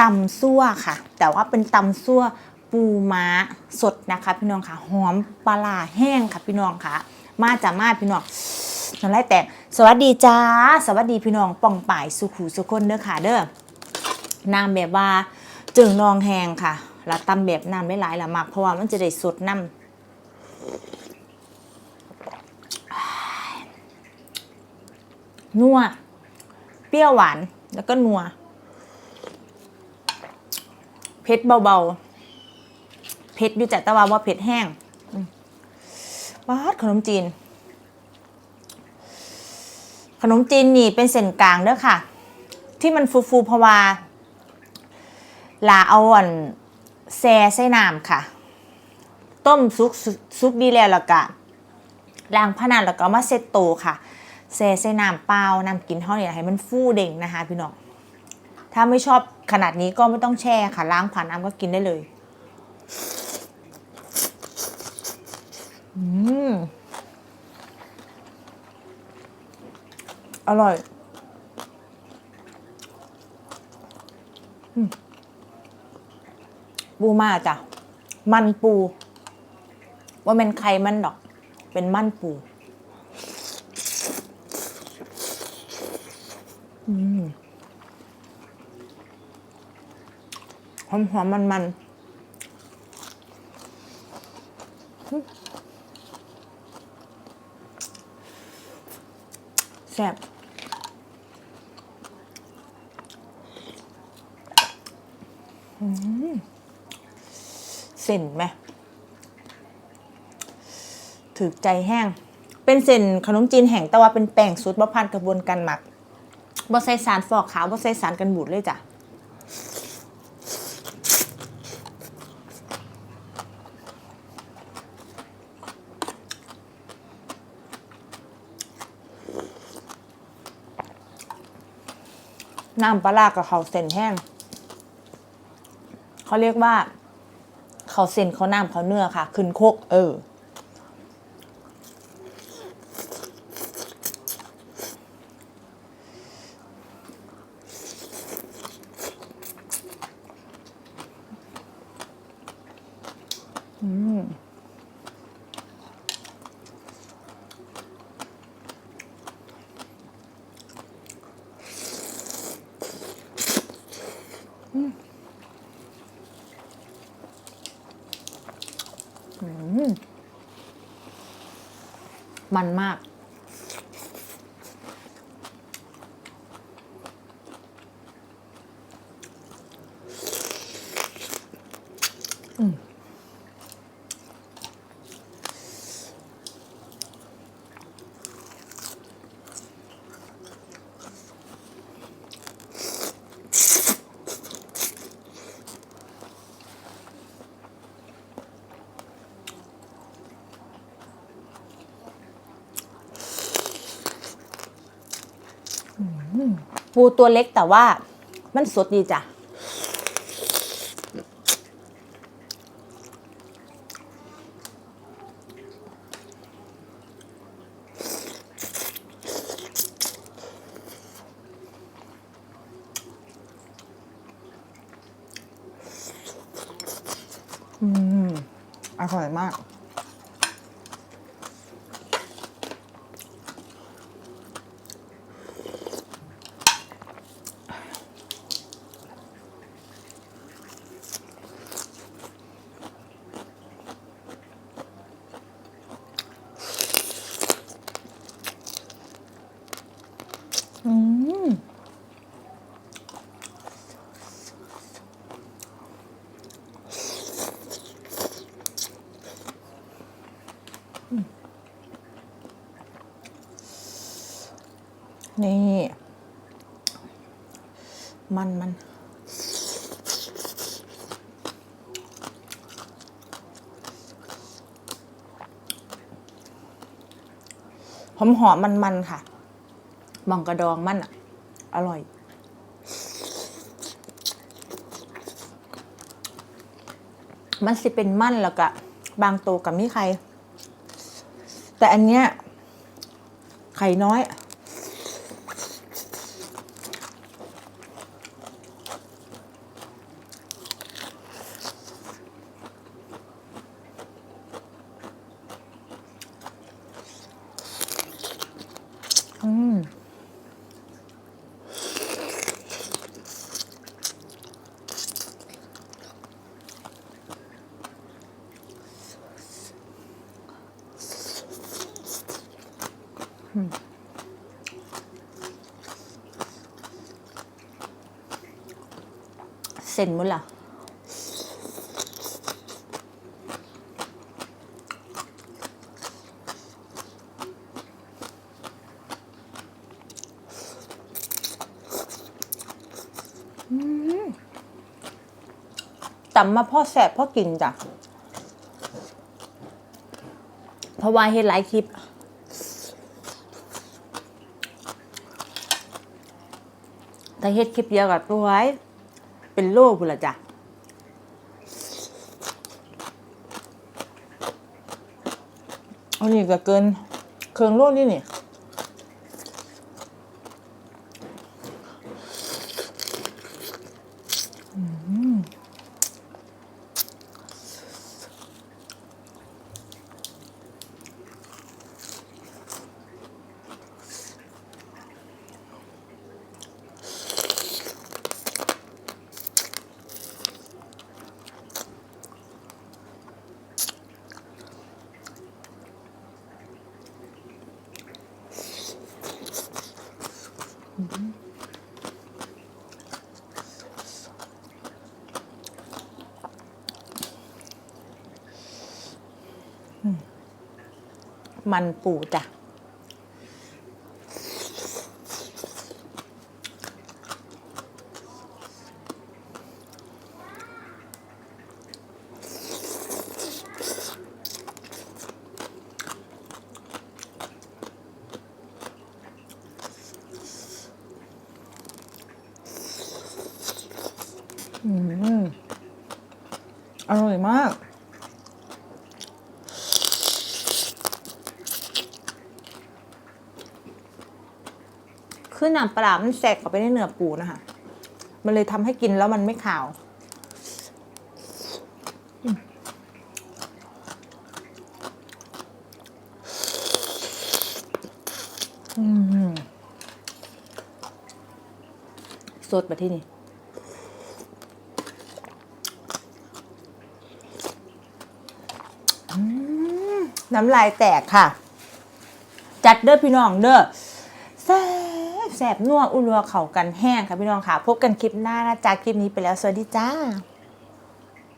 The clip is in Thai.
ตำซั่วค่ะ แต่ว่าเป็นตำซั่วปูม้าสดนะคะ พี่น้องค่ะหอมปลาแห้งค่ะ พี่น้องค่ะ มาจากมาพี่น้องน้ำลายแตกสวัสดีจ้า สวัสดีพี่น้องป่องป่ายสุขูสุคนเด้อค่ะเด้อน้ำแบบว่าจึงนองแหงค่ะแล้วตำแบบน้ำไม่หลายละมากเพราะว่ามันจะได้สดน้ำนัว เปรี้ยวหวาน แล้วก็นัว เผ็ดเบาๆเผ็ดอยู่จัดตะวันว่าเผ็ดแห้งอืมว้าดขนมจีน ขนมจีนนี่เป็นเส้นกลางเด้อค่ะ ที่มันฟูๆเพราะว่าลาเอาอ่อนแซ่ใส่น้ำค่ะ ต้มซุกซุกดีแล้วแล้วก็ล้างผ้านันแล้วก็มาเซตโตค่ะแซ่ใส่น้ำเปล่าน้ำกินเท่านี้ให้มันฟูเด้งนะคะพี่น้อง ถ้าไม่ชอบขนาดนี้ก็ไม่ต้องแช่ค่ะ ล้างผ่านน้ำก็กินได้เลยอืมอร่อยปูมาจ้ะ มันปู ว่าเป็นไข่มันดอก เป็นมันปู อืม หอมหอมมันมันแซ่บเส้นไหมถือใจแห้ง เป็นเส้นขนมจีนแห้งแต่ว่าเป็นแป้งสูตรบ่ผ่านกระบวนการหมักบ่ใส่สารฟอกขาวบ่ใส่สารกันบูดเลยจ้ะ น้ำปลาร้ากับเขาวเส้นแห้ง เขาเรียกว่า เขาวเส้นเขาวน้ำเขาวเนื้อค่ะ ขึ้นโคกเออ อืม มันมาก ปูตัวเล็กแต่ว่ามันสดดีจ้ะอืมอร่อยมาก อืม นี่ มันมันหอมหอมมันมันๆค่ะบองกระดองมันอะ อร่อย มันสิเป็นมันแล้วก็บางตัวกับมีไข่ แต่อันเนี้ยไข่น้อย เส้นหมดละอืมตำมาพ่อแสบพ่อกินจ้ะเพราะว่าเฮ็ดหลายคลิป ถ้าเฮ็ดคลิปเดียวกับตัวไว้ เป็นโลพุ่นละจ้ะอันนี้ก็เกินเครื่องโลนี่นี่ มันปูจ้ะอร่อยมาก คือน้ำปลามันแทรกเข้าไปในเนื้อปูนะคะ มันเลยทำให้กินแล้วมันไม่ขาว อืมสดมาที่นี่น้ำลายแตกค่ะ จัดเด้อพี่น้องเด้อ แซ่บนัวอุ่นรัวเข่ากันแห้งค่ะพี่น้องค่ะ พบกันคลิปหน้านะจ๊ะคลิปนี้ไปแล้วสวัสดีจ้า